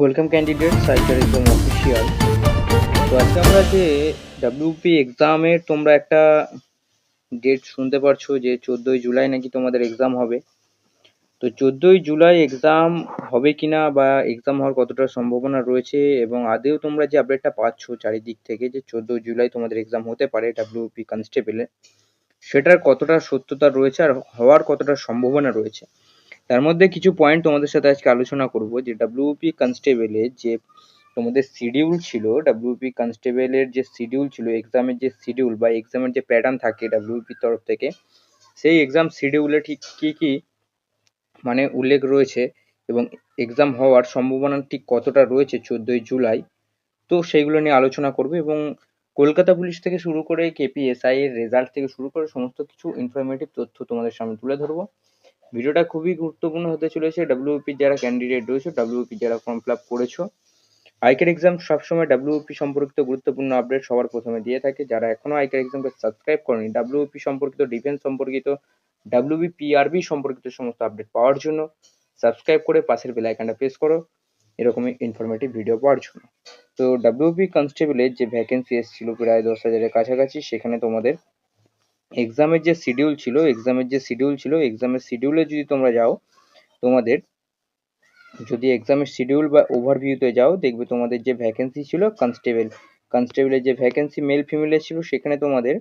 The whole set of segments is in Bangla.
ওয়েলকাম ক্যান্ডিডেট সাইটার একদম অফিসিয়াল তো আজকে আমরা যে ডাব্লিউপি এক্সামের তোমরা একটা ডেট শুনতে পারছ যে চোদ্দোই জুলাই নাকি তোমাদের এক্সাম হবে। তো চোদ্দোই জুলাই এক্সাম হবে কিনা বা এক্সাম হওয়ার কতটা সম্ভাবনা রয়েছে এবং আদেও তোমরা যে আপডেটটা পাচ্ছ চারিদিক থেকে যে চোদ্দোই জুলাই তোমাদের এক্সাম হতে পারে ডাব্লিউপি কনস্টেবলে সেটার কতটা সত্যতা রয়েছে আর হওয়ার কতটা সম্ভাবনা রয়েছে। তার মধ্যে কিছু পয়েন্ট তোমাদের সাথে আজকে আলোচনা করব, যে ডাব্লিউপি কনস্টেবলের যে তোমাদের শিডিউল ছিল ডাব্লিউপি কনস্টেবলের যে শিডিউল ছিল এক্সামের যে শিডিউল বা এক্সামের যে প্যাটার্ন থাকে ডাব্লিউপির তরফ থেকে, সেই এক্সাম শিডিউলে ঠিক কী কী মানে উল্লেখ রয়েছে এবং এক্সাম হওয়ার সম্ভাবনা ঠিক কতটা রয়েছে চোদ্দোই জুলাই, তো সেইগুলো নিয়ে আলোচনা করব এবং কলকাতা পুলিশ থেকে শুরু করে কেপিএসআই এর রেজাল্ট থেকে শুরু করে সমস্ত কিছু ইনফরমেটিভ তথ্য তোমাদের সামনে তুলে ধরবো। ভিডিওটা খুবই গুরুত্বপূর্ণ হতে চলেছে। ডাব্লিউপি যারা ক্যান্ডিডেট রয়েছে ডাব্লিউপি যারা ফর্ম ফিল আপ করেছ আইকের এক্সাম সবসময় ডাব্লিউপি সম্পর্কিত গুরুত্বপূর্ণ আপডেট সবার প্রথমে দিয়ে থাকে। যারা এখনও আইকের এক্সামকে সাবস্ক্রাইব করেনি ডাব্লিউপি সম্পর্কিত ডিফেন্স সম্পর্কিত ডাব্লিউবি পিআরবি সম্পর্কিত সমস্ত আপডেট পাওয়ার জন্য সাবস্ক্রাইব করে পাশের বেল আইকনটা প্রেস করো। এরকমই ইনফরমেটিভ ভিডিও পাওয়ার জন্য। তো ডাব্লিউপি কনস্টেবলের যে ভ্যাকেন্সি এসেছিল প্রায় দশ হাজারের কাছাকাছি, সেখানে তোমাদের এক্সামের যে শিডিউল ছিল এক্সামের যে শিডিউল ছিল এক্সামের শিডিউলে যদি তোমরা যাও, তোমাদের যদি এক্সামের শিডিউল বা ওভারভিউতে যাও, দেখবে তোমাদের যে ভ্যাকেন্সি ছিল কনস্টেবল কনস্টেবলের যে ভ্যাকেন্সি মেল ফিমেলের ছিল, সেখানে তোমাদের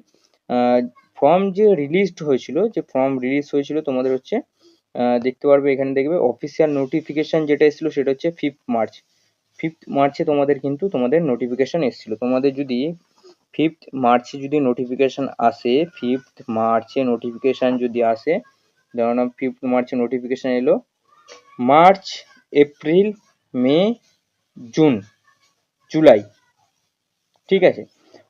ফর্ম যে রিলিজড হয়েছিল, যে ফর্ম রিলিজ হয়েছিল, তোমাদের হচ্ছে দেখতে পারবে এখানে দেখবে অফিসিয়াল নোটিফিকেশন যেটা এসেছিল, সেটা হচ্ছে ফিফথ মার্চ ফিফথ মার্চে তোমাদের কিন্তু তোমাদের নোটিফিকেশন এসেছিল। তোমাদের যদি ফিফথ মার্চে যদি নোটিফিকেশন আসে ফিফথ মার্চে নোটিফিকেশন যদি আসে যেমন ফিফথ মার্চে নোটিফিকেশন এলো March April May June July ঠিক আছে?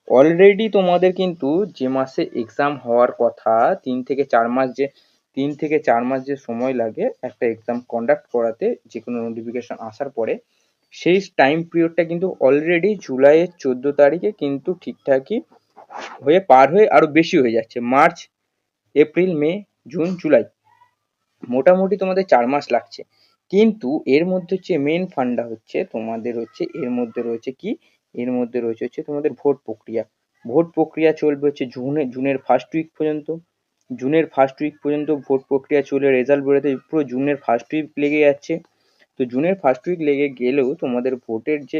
অলরেডি তোমাদের কিন্তু যে মাসে এক্সাম হওয়ার কথা, তিন থেকে চার মাস যে, তিন থেকে চার মাস যে সময় লাগে একটা এক্সাম কন্ডাক্ট করাতে যে কোনো নোটিফিকেশন আসার পরে সেই টাইম পিরিয়ডটা কিন্তু অলরেডি জুলাইয়ের চোদ্দ তারিখে কিন্তু ঠিকঠাকই হয়ে পার হয়ে আরও বেশি হয়ে যাচ্ছে। March, April, May, June, July. মোটামুটি তোমাদের চার মাস লাগছে। কিন্তু এর মধ্যে হচ্ছে মেন ফান্ডা হচ্ছে, তোমাদের হচ্ছে, এর মধ্যে রয়েছে কি? এর মধ্যে রয়েছে হচ্ছে তোমাদের ভোট প্রক্রিয়া। ভোট প্রক্রিয়া চলবে হচ্ছে জুনে, জুনের ফার্স্ট উইক পর্যন্ত। জুনের ফার্স্ট উইক পর্যন্ত ভোট প্রক্রিয়া চলে রেজাল্ট বেরোতে পুরো জুনের ফার্স্ট উইক লেগে যাচ্ছে। তো জুনের ফার্স্ট উইক লেগে গেলেও তোমাদের ভোটের যে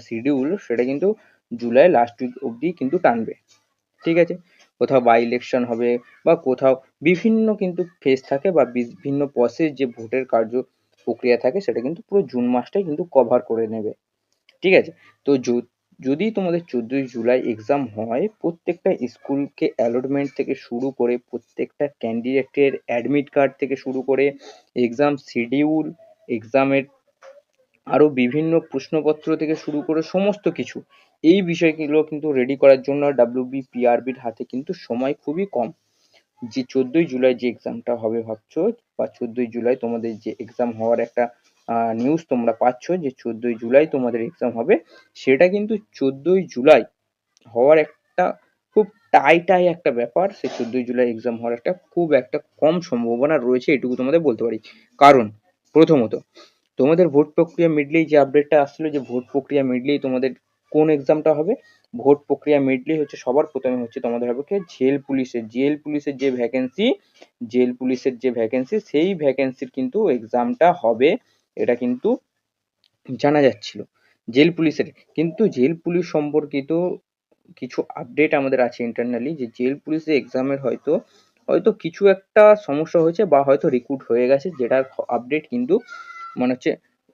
শিডিউল সেটা কিন্তু জুলাই লাস্ট উইক অবধি কিন্তু টানবে। ঠিক আছে? কোথাও বাই ইলেকশন হবে বা কোথাও বিভিন্ন কিন্তু ফেজ থাকে বা বিভিন্ন প্রসেস যে ভোটের কার্য প্রক্রিয়া থাকে সেটা কিন্তু পুরো জুন মাসটাই কিন্তু কভার করে নেবে। ঠিক আছে? তো যদি তোমাদের চোদ্দোই জুলাই এক্সাম হয়, প্রত্যেকটা স্কুলকে অ্যালটমেন্ট থেকে শুরু করে প্রত্যেকটা ক্যান্ডিডেটের অ্যাডমিট কার্ড থেকে শুরু করে এক্সাম শিডিউল এক্সামের আরও বিভিন্ন প্রশ্নপত্র থেকে শুরু করে সমস্ত কিছু, এই বিষয়গুলো কিন্তু রেডি করার জন্য ডাব্লিউবি পিআরবির হাতে কিন্তু সময় খুবই কম। যে চোদ্দোই জুলাই যে এক্সামটা হবে ভাবছ, বা চোদ্দোই জুলাই তোমাদের যে এক্সাম হওয়ার একটা নিউজ তোমরা পাচ্ছ যে চোদ্দোই জুলাই তোমাদের এক্সাম হবে, সেটা কিন্তু চোদ্দোই জুলাই হওয়ার একটা খুব টাই টাই একটা ব্যাপার। সেই চোদ্দোই জুলাই এক্সাম হওয়ার একটা খুব একটা কম সম্ভাবনা রয়েছে, এটুকু তোমাদের বলতে পারি। কারণ, প্রথমত, তোমাদের ভোট প্রক্রিয়া মিটলেই যে আপডেটটা আসছিল, যে ভোট প্রক্রিয়া মিটলেই তোমাদের কোন এক্সামটা হবে? ভোট প্রক্রিয়া মিটলেই হচ্ছে সবার প্রথমে হচ্ছে তোমাদের হবে কি? জেল পুলিশের। জেল পুলিশের যে ভ্যাকেন্সি জেল পুলিশের যে ভ্যাকেন্সি সেই ভ্যাকেন্সির কিন্তু এক্সামটা হবে। এটা কিন্তু জানা যাচ্ছিল। জেল পুলিশের। কিন্তু জেল পুলিশ সম্পর্কিত কিছু আপডেট আমাদের আছে ইন্টারনালি যে জেল পুলিশের এক্সামের হয়তো হয়তো কিছু একটা সমস্যা হয়েছে বা হয়তো রিক্রুট হয়ে গেছে, যেটার আপডেট কিন্তু মানে হচ্ছে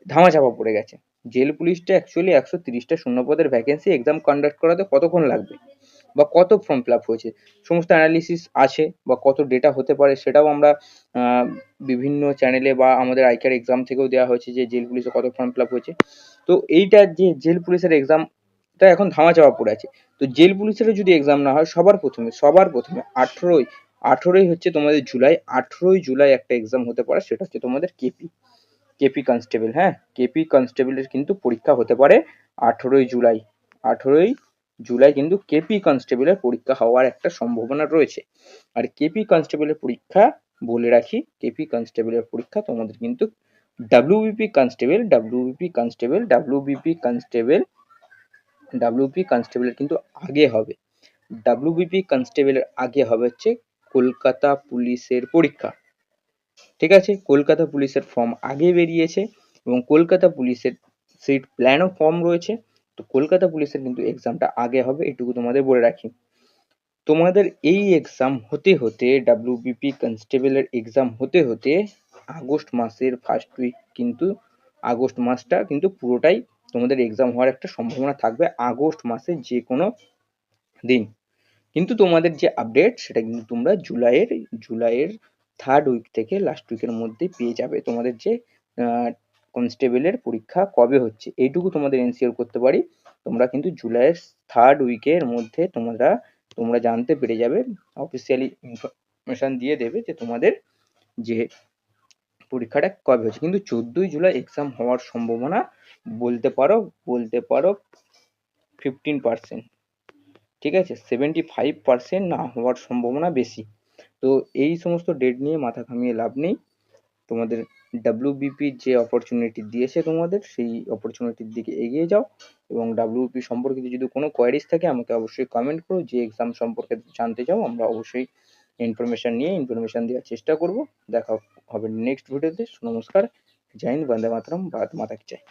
ধামাচাপা পড়ে গেছে। জেল পুলিশটা অ্যাকচুয়ালি একশো তিরিশটা শূন্যপদের ভ্যাকেন্সি এক্সাম কন্ডাক্ট করাতে কতক্ষণ লাগবে? বা কত ফর্ম ফিল আপ হয়েছে? সমস্ত অ্যানালিসিস আছে বা কত ডেটা হতে পারে সেটাও আমরা বিভিন্ন চ্যানেলে বা আমাদের আইকার এক্সাম থেকেও দেওয়া হয়েছে যে জেল পুলিশে কত ফর্ম ফিল আপ হয়েছে। তো এইটা যে জেল পুলিশের এক্সামটা এখন ধামাচাপা পড়ে আছে। তো জেল পুলিশেরও যদি এক্সাম না হয়, সবার প্রথমে সবার প্রথমে আঠেরোই আঠেরোই হচ্ছে তোমাদের জুলাই, আঠেরোই জুলাই একটা এক্সাম হতে পারে, সেটা হচ্ছে তোমাদের কেপি কেপি কনস্টেবল হ্যাঁ? কেপি কনস্টেবলের কিন্তু পরীক্ষা হতে পারে আঠেরোই জুলাই। আঠেরোই জুলাই কিন্তু কেপি কনস্টেবলের পরীক্ষা হওয়ার একটা সম্ভাবনা রয়েছে। আর কেপি কনস্টেবলের পরীক্ষা বলে রাখি কেপি কনস্টেবলের পরীক্ষা তোমাদের কিন্তু WBP constable WBP constable WBP constable WP কনস্টেবলের কিন্তু আগে হবে। ডাব্লিউবিপি কনস্টেবলের আগে হবে হচ্ছে কলকাতা পুলিশের পরীক্ষা। ঠিক আছে? কলকাতা পুলিশের ফর্ম আগে বেরিয়েছে এবং কলকাতা পুলিশের সিট প্ল্যানও ফর্ম রয়েছে। তো কলকাতা পুলিশের কিন্তু এক্সামটা আগে হবে, এটুকু তোমাদের বলে রাখি। তোমাদের এই এক্সাম হতে হতে ডাব্লিউবিপি কনস্টেবলের এক্সাম হতে হতে আগস্ট মাসের ফার্স্ট উইক কিন্তু, আগস্ট মাসটা কিন্তু পুরোটাই তোমাদের এক্সাম হওয়ার একটা সম্ভাবনা থাকবে আগস্ট মাসের যে কোনো দিন। কিন্তু তোমাদের যে আপডেট সেটা কিন্তু তোমরা জুলাইয়ের জুলাইয়ের থার্ড উইক থেকে লাস্ট উইকের মধ্যে পেয়ে যাবে তোমাদের যে কনস্টেবলের পরীক্ষা কবে হচ্ছে। এইটুকু তোমাদের এনসিওর করতে পারি। তোমরা কিন্তু জুলাইয়ের থার্ড উইকের মধ্যে তোমরা তোমরা জানতে পেরে যাবে। অফিসিয়ালি ইনফরমেশন দিয়ে দেবে যে তোমাদের যে পরীক্ষাটা কবে হচ্ছে। কিন্তু চোদ্দোই জুলাই এক্সাম হওয়ার সম্ভাবনা বলতে পারো বলতে পারো ফিফটিন পার্সেন্ট ঠিক আছে? সেভেন্টি ফাইভ পার্সেন্ট না হওয়ার সম্ভাবনা বেশি। তো এই সমস্ত ডেট নিয়ে মাথা ঘামিয়ে লাভ নেই। তোমাদের ডাব্লিউবিপি যে অপরচুনিটি দিয়েছে তোমাদের, সেই অপরচুনিটির দিকে এগিয়ে যাও এবং ডাব্লিউপি সম্পর্কিত যদি কোনো কোয়ারিজ থাকে, আমাকে অবশ্যই কমেন্ট করো। যে এক্সাম সম্পর্কে জানতে চাও, আমরা অবশ্যই ইনফরমেশান নিয়ে ইনফরমেশান দেওয়ার চেষ্টা করব। দেখা হবে নেক্সট ভিডিওতে নমস্কার। জয় হিন্দ, বন্দে মাতরম। ভারত মাতা কি চাই